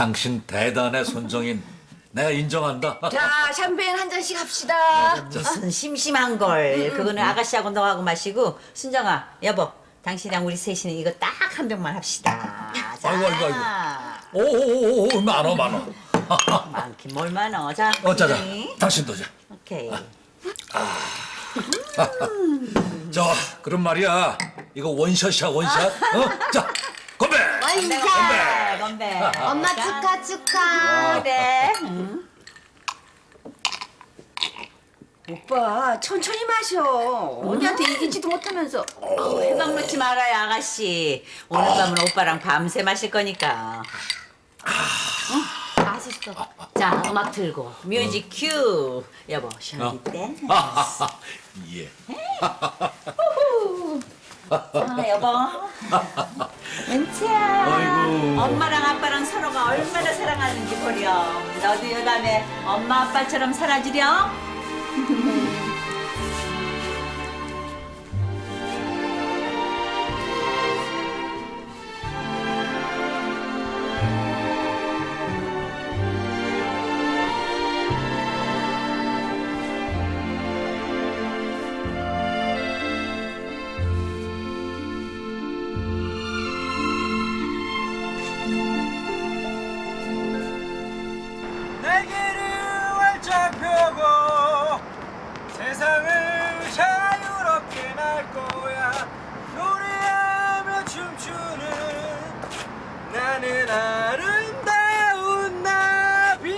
당신 대단해 손정인. 내가 인정한다. 자, 샴페인 한 잔씩 합시다. 무슨 심심한 걸. 그거는 아가씨하고 너하고 마시고 순정아 여보 당신이랑 우리 셋이는 이거 딱 한 병만 합시다. 자. 아이고, 아이고, 아이고. 오오오오 많어 많어. 많긴 뭘 많어. 자. 어쩌자. 순정이. 당신도 자. 오케이. 자, 그럼 말이야. 이거 원샷이야 원샷. 어? 자, 건배. 건배. 건배. 엄마 축하 축하. 그래. 응. 오빠 천천히 마셔. 언니한테 이기지도 못하면서. 해방 놓지 말아요 아가씨. 오늘 밤은 오빠랑 밤새 마실 거니까. 응? 맛있어. 자 음악 틀고 뮤직 큐. 여보 셜리 댄스. 예. 아, 여보. 은채야. 아이고. 엄마랑 아빠랑 서로가 얼마나 사랑하는지 보렴. 너도 여담에 엄마 아빠처럼 살아주렴. 나는 아름다운 나비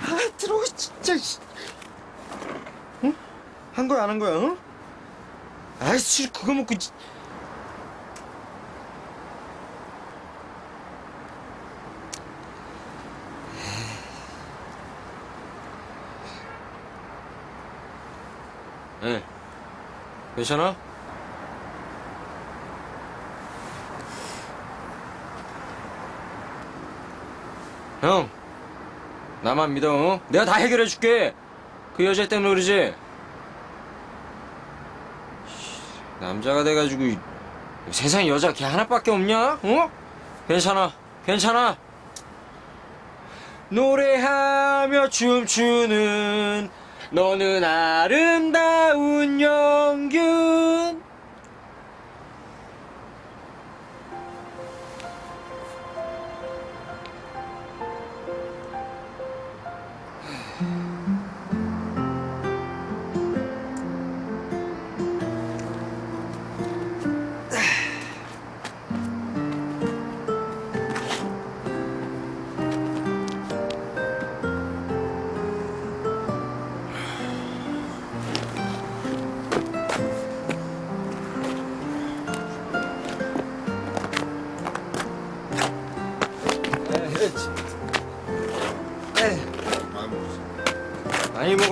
아 들어가 진짜 씨. 응? 한 거야 안 한 거야 응? 아이씨 그거 먹고 지- 네. 괜찮아? 형, 나만 믿어. 어? 내가 다 해결해 줄게. 그 여자 때문에 그러지. 씨, 남자가 돼가지고 이- 세상에 여자 걔 하나밖에 없냐? 어? 괜찮아, 괜찮아. 노래하며 춤추는 너는 아름다운 영균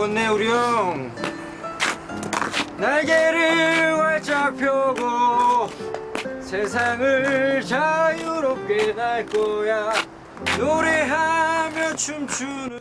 먹었네 우리 형. 날개를 활짝 펴고 세상을 자유롭게 날 거야. 노래하며 춤추는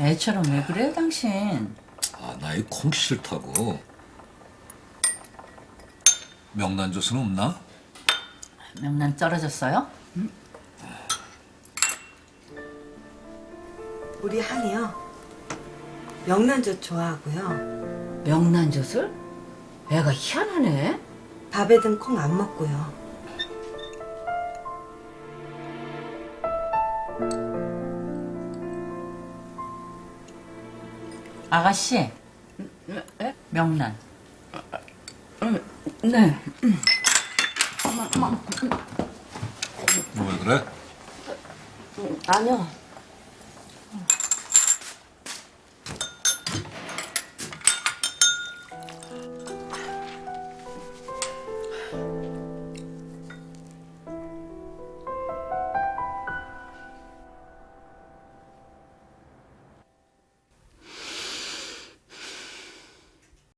애처럼 왜 그래 당신? 아, 나 이 콩 싫다고. 명란 주스는 없나? 명란 떨어졌어요? 우리 한이요. 명란젓 좋아하고요. 명란젓을? 애가 희한하네. 밥에 든 콩 안 먹고요. 아가씨. 명란. 네. 왜 그래? 아니요.